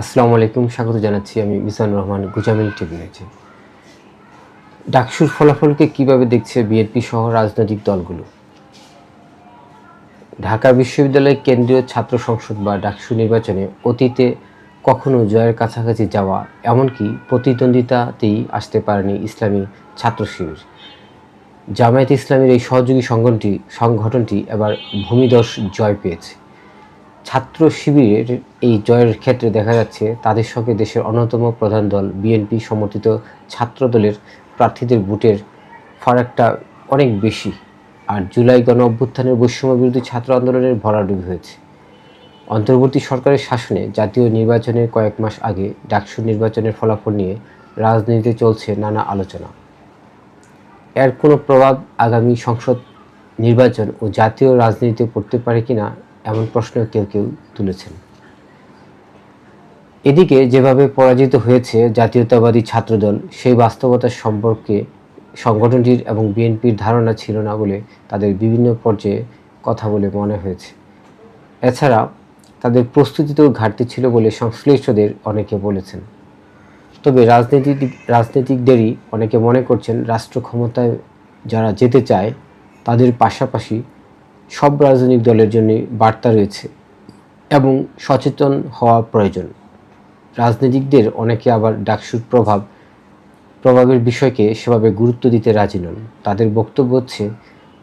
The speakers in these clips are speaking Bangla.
আসসালামু আলাইকুম, স্বাগত জানাচ্ছি আমি মিজানুর রহমান, গুজামিল টিভি নিউজে। ডাকসুর ফলাফলকে কীভাবে দেখছে বিএনপি সহ রাজনৈতিক দলগুলো? ঢাকা বিশ্ববিদ্যালয়ের কেন্দ্রীয় ছাত্র সংসদ বা ডাকসু নির্বাচনে অতীতে কখনো জয়ের কাছাকাছি যাওয়া, এমনকি প্রতিদ্বন্দ্বিতাতেই আসতে পারেনি ইসলামী ছাত্র শিবির। জামায়াত ইসলামের এই সহযোগী সংগঠনটি সংগঠনটি এবার ভূমিদশ জয় পেয়েছে। ছাত্র শিবিরের এই জয়ের ক্ষেত্রে দেখা যাচ্ছে তাদের সঙ্গে দেশের অন্যতম প্রধান দল বিএনপি সমর্থিত ছাত্র দলের প্রার্থীদের ভোটের ফারাকটা অনেক বেশি। আর জুলাই গণ অভ্যুত্থানের বৈষম্য বিরোধী ছাত্র আন্দোলনের ভরাডুবি হয়েছে। অন্তর্বর্তী সরকারের শাসনে জাতীয় নির্বাচনের কয়েক মাস আগে ডাকসু নির্বাচনের ফলাফল নিয়ে রাজনীতিতে চলছে নানা আলোচনা। এর কোনো প্রভাব আগামী সংসদ নির্বাচন ও জাতীয় রাজনীতিতে পড়তে পারে কিনা এমন প্রশ্ন কেউ কেউ তুলেছেন। এদিকে যেভাবে পরাজিত হয়েছে জাতীয়তাবাদী ছাত্রদল, সেই বাস্তবতার সম্পর্কে সংগঠনটির এবং বিএনপির ধারণা ছিল না বলে তাদের বিভিন্ন পর্যায়ে কথা বলে মনে হয়েছে। এছাড়া তাদের প্রস্তুতিতেও ঘাটতি ছিল বলে সংশ্লিষ্টদের অনেকে বলেছেন। তবে রাজনীতিক, রাজনীতিকদেরই অনেকে মনে করছেন রাষ্ট্র ক্ষমতায় যারা যেতে চায়, তাদের পাশাপাশি সব রাজনৈতিক দলের জন্য বার্তা রয়েছে এবং সচেতন হওয়া প্রয়োজন। রাজনীতিকদের অনেকে আবার ডাকসুর প্রভাব, প্রভাবের বিষয়কে সেভাবে গুরুত্ব দিতে রাজি নন। তাদের বক্তব্য হচ্ছে,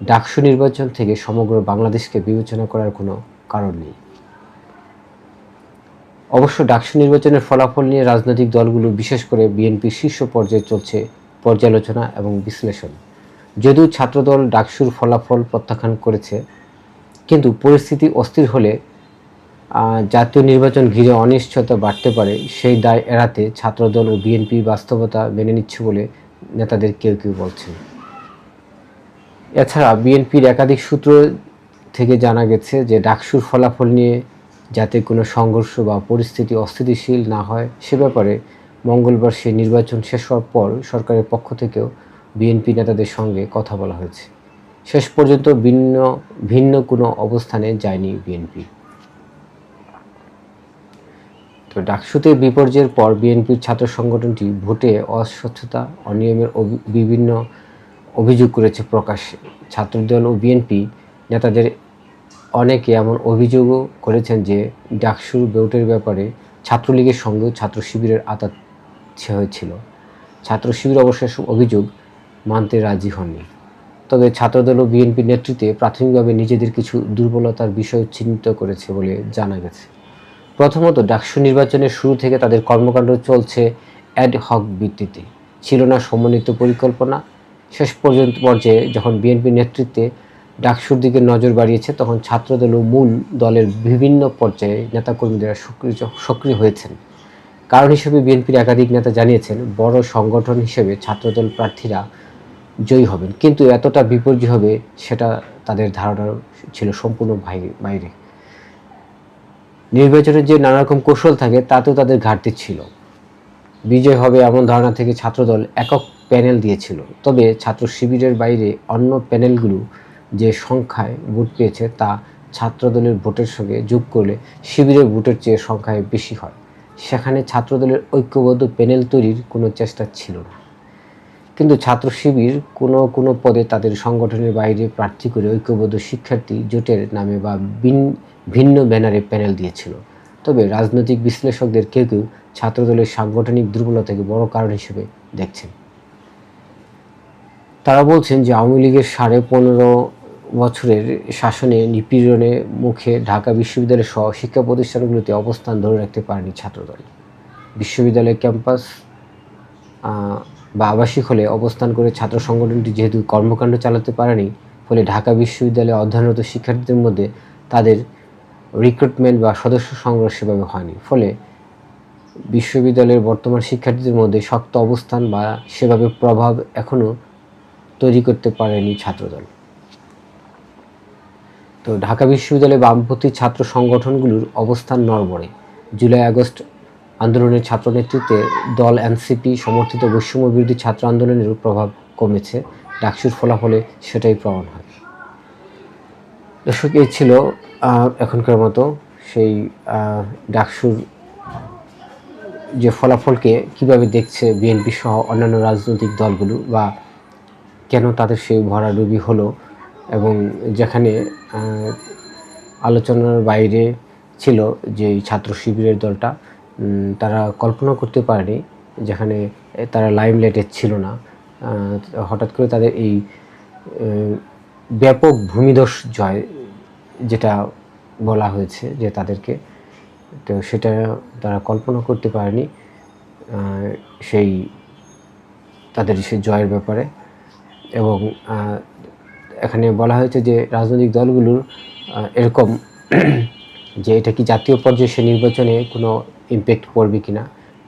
ডাকসু নির্বাচন থেকে সমগ্র বাংলাদেশকে বিবেচনা করার কোনো কারণ নেই। অবশ্য ডাকসু নির্বাচনের ফলাফল নিয়ে রাজনৈতিক দলগুলো বিশেষ করে বিএনপির শীর্ষ পর্যায়ে চলছে পর্যালোচনা এবং বিশ্লেষণ। যদিও ছাত্রদল ডাকসুর ফলাফল প্রত্যাখ্যান করেছে, কিন্তু পরিস্থিতি অস্থির হলে জাতীয় নির্বাচন ঘিরে অনিশ্চয়তা বাড়তে পারে, সেই দায় এড়াতে ছাত্রদল ও বিএনপি বাস্তবতা মেনে নিচ্ছে বলে নেতাদের কেউ কেউ বলছেন। এছাড়া বিএনপির একাধিক সূত্র থেকে জানা গেছে যে ডাকসুর ফলাফল নিয়ে যাতে কোনো সংঘর্ষ বা পরিস্থিতি অস্থিতিশীল না হয়, সে ব্যাপারে মঙ্গলবার সেই নির্বাচন শেষ হওয়ার পর সরকারের পক্ষ থেকেও বিএনপি নেতাদের সঙ্গে কথা বলা হয়েছে। শেষ পর্যন্ত ভিন্ন ভিন্ন কোনো অবস্থানে যায়নি বিএনপি। তো ডাকসুতে বিপর্যয়ের পর বিএনপির ছাত্র সংগঠনটি ভোটে অস্বচ্ছতা, অনিয়মের বিভিন্ন অভিযোগ করেছে প্রকাশ্যে ছাত্রদল ও বিএনপি নেতাদের অনেকে এমন অভিযোগও করেছেন যে ডাকসুর ভোটের ব্যাপারে ছাত্রলীগের সঙ্গেও ছাত্র শিবিরের আতাত হয়েছিল। ছাত্র শিবির অবশ্য অভিযোগ মানতে রাজি হননি। তবে ছাত্রদল ও বিএনপির নেতৃত্বে প্রাথমিকভাবে নিজেদের কিছু দুর্বলতার বিষয় চিহ্নিত করেছে বলে জানা গেছে। প্রথমত, ডাকসু নির্বাচনের শুরু থেকে তাদের কর্মকাণ্ড চলছে অ্যাড হক ভিত্তিতে। ছিল না সমন্বিত পরিকল্পনা। শেষ পর্যন্ত পর্যায়ে যখন বিএনপি নেতৃত্বে ডাকসুর দিকে নজর বাড়িয়েছে, তখন ছাত্রদল ও মূল দলের বিভিন্ন পর্যায়ে নেতাকর্মীরা সক্রিয় সক্রিয় হয়েছেন। কারণ হিসেবে বিএনপির একাধিক নেতা জানিয়েছেন, বড় সংগঠন হিসেবে ছাত্রদল প্রার্থীরা জয়ী হবেন। কিন্তু এতটা বিপর্যয় হবে সেটা তাদের ধারণা ছিল সম্পূর্ণ বাইরে। নির্বাচনের যে নানা রকম কৌশল থাকে, তাতেও তাদের ঘাটতি ছিল। বিজয় হবে এমন ধারণা থেকে ছাত্রদল একক প্যানেল দিয়েছিল। তবে ছাত্র শিবিরের বাইরে অন্য প্যানেলগুলো যে সংখ্যায় ভোট পেয়েছে, তা ছাত্রদলের ভোটের সঙ্গে যোগ করলে শিবিরের ভোটের চেয়ে সংখ্যায় বেশি হয়। সেখানে ছাত্রদলের ঐক্যবদ্ধ প্যানেল তৈরির কোনো চেষ্টা ছিল না। কিন্তু ছাত্র শিবির কোনো কোনো পদে তাদের সংগঠনের বাইরে প্রার্থী করে ঐক্যবদ্ধ শিক্ষার্থী জোটের নামে বা ভিন্ন ব্যানারে প্যানেল দিয়েছিল। তবে রাজনৈতিক বিশ্লেষকদের কেউ কেউ ছাত্রদলের সাংগঠনিক দুর্বলতাকে বড় কারণ হিসেবে দেখছেন। তারা বলছেন যে আওয়ামী লীগের সাড়ে পনেরো বছরের শাসনে নিপীড়নের মুখে ঢাকা বিশ্ববিদ্যালয় সহ শিক্ষা প্রতিষ্ঠানগুলোতে অবস্থান ধরে রাখতে পারেনি ছাত্রদল। বিশ্ববিদ্যালয় ক্যাম্পাস বা আবাসিক হলে অবস্থান করে ছাত্র সংগঠনটি যেহেতু কর্মকাণ্ড চালাতে পারেনি, ফলে ঢাকা বিশ্ববিদ্যালয়ে অধ্যয়নরত শিক্ষার্থীদের মধ্যে তাদের রিক্রুটমেন্ট বা সদস্য সংগ্রহ সেভাবে হয়নি। ফলে বিশ্ববিদ্যালয়ের বর্তমান শিক্ষার্থীদের মধ্যে শক্ত অবস্থান বা সেভাবে প্রভাব এখনও তৈরি করতে পারেনি ছাত্রদল। তো ঢাকা বিশ্ববিদ্যালয়ে বামপন্থী ছাত্র সংগঠনগুলোর অবস্থান নড়বড়ে। জুলাই আগস্ট আন্দোলনের ছাত্র নেতৃত্বে দল এনসিপি সমর্থিত বৈষম্য বিরোধী ছাত্র আন্দোলনের প্রভাব কমেছে। ডাকসুর ফলাফলে সেটাই প্রমাণ হয়। দর্শক, এই ছিল এখনকার মতো সেই ডাকসুর যে ফলাফলকে কীভাবে দেখছে বিএনপি সহ অন্যান্য রাজনৈতিক দলগুলো বা কেন তাদের সেই ভরাডুবি হলো এবং যেখানে আলোচনার বাইরে ছিল যে ছাত্র শিবিরের দলটা তারা কল্পনা করতে পারেনি যেখানে তারা লাইমলাইটে ছিল না। হঠাৎ করে তাদের এই ব্যাপক ভূমিধস জয় যেটা বলা হয়েছে যে তাদেরকে, তো সেটা তারা কল্পনা করতে পারেনি সেই, তাদের সেই জয়ের ব্যাপারে। এবং এখানে বলা হয়েছে যে রাজনৈতিক দলগুলোর এরকম যে এটা কি জাতীয় পর্যায়ে সে নির্বাচনে কোনো ইম্প্যাক্ট পড়বে কি না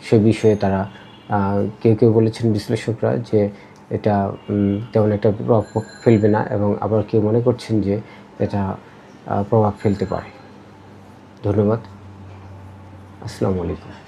সে বিষয়ে তারা কেউ কেউ বলেছেন বিশ্লেষকরা যে এটা তেমন একটা প্রভাব ফেলবে না এবং আবার কেউ মনে করছেন যে এটা প্রভাব ফেলতে পারে। ধন্যবাদ। আসসালামু আলাইকুম।